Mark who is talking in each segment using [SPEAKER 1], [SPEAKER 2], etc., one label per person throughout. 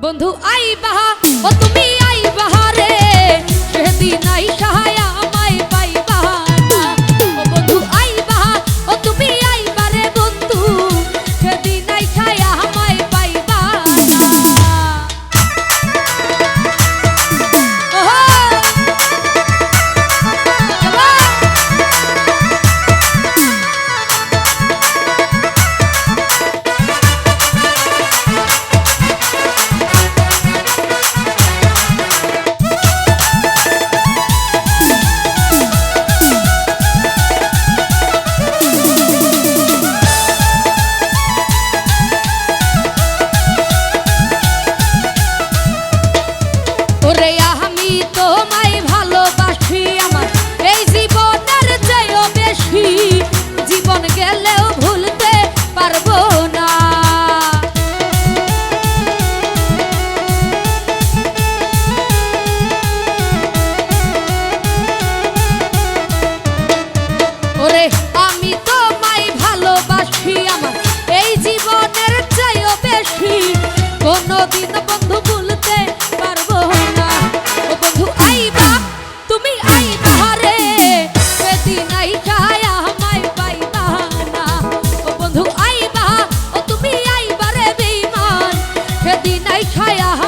[SPEAKER 1] বন্ধু আই বাহা ও তুমি আই বাহারে সেদিন আই সাহায়া love. 嗨呀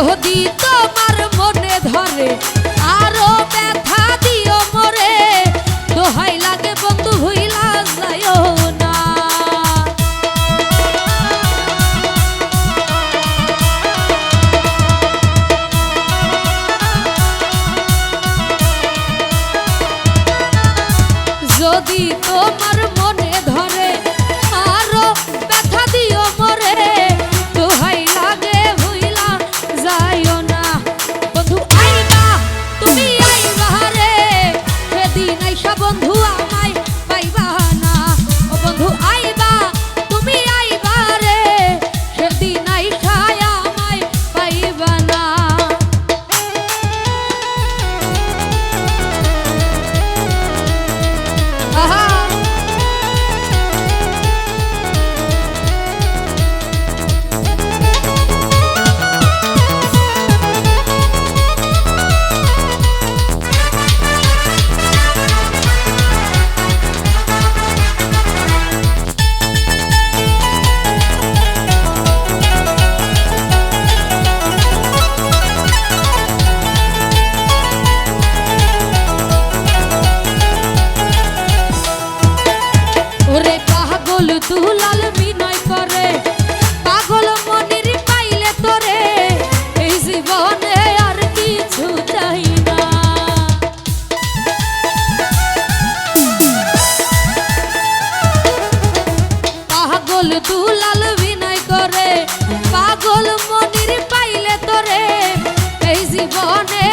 [SPEAKER 1] যদি তোমার মনে ধরে, আরও ব্যথা দিও মরে। দোহাই লাগে বন্ধু হইলা যায় যদি তোমার পাগল দুলাল বিনয় করে পাগল মনির পাইলে তোরে এই জীবনে